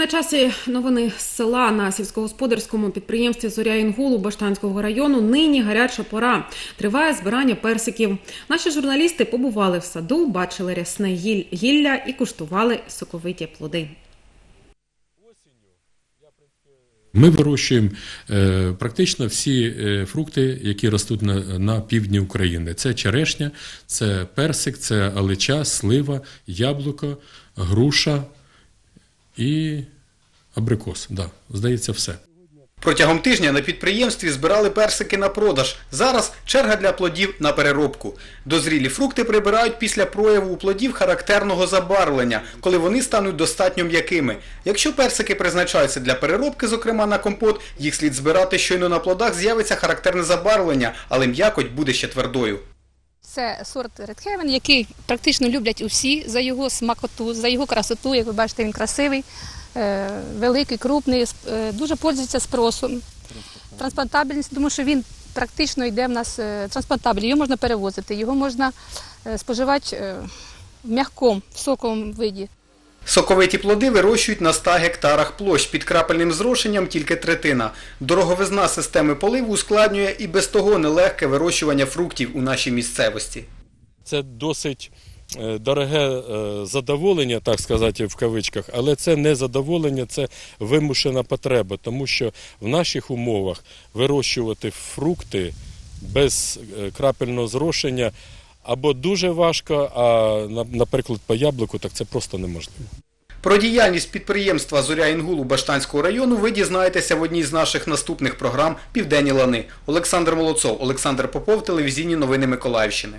на часі новини з села на сільськогосподарському підприємстві Зоря Інгулу Баштанського району. Нині гаряча пора. Триває збирання персиків. Наші журналісти побували в саду, бачили рясне гілля і куштували соковиті плоди. Ми вирощуємо е, практично всі е, фрукти, які ростуть на, на півдні України. Це черешня, це персик, це алича, слива, яблуко, груша і абрикос. Да, здається, все. Протягом тижня на підприємстві збирали персики на продаж. Зараз черга для плодів на переробку. Дозрілі фрукти прибирають після прояву у плодів характерного забарвлення, коли вони стануть достатньо м'якими. Якщо персики призначаються для переробки, зокрема на компот, їх слід збирати щойно на плодах з'явиться характерне забарвлення, але м'якоть буде ще твердою. Це сорт Red Heaven, який практично люблять усі за його смакоту, за його красоту. Як ви бачите, він красивий, великий, крупний, е, дуже пользується спросом. Транспортабельність, тому що він практично йде в нас е. Його можна перевозити, його можна е, споживати е, в м'якому, в соковому виді. Соковиті плоди вирощують на 100 гектарах площ. Під крапельним зрошенням тільки третина. Дороговизна системи поливу ускладнює і без того нелегке вирощування фруктів у нашій місцевості. Це досить е, дороге е, задоволення, так сказати, в кавичках, але це не задоволення, це вимушена потреба, тому що в наших умовах вирощувати фрукти без е, крапельного зрошення або дуже важко, а наприклад по яблуку, так це просто неможливо. Про діяльність підприємства Зоря Інгулу Баштанського району ви дізнаєтеся в одній з наших наступних програм Південні лани. Олександр Молодцов, Олександр Попов, телевізійні новини Миколаївщини.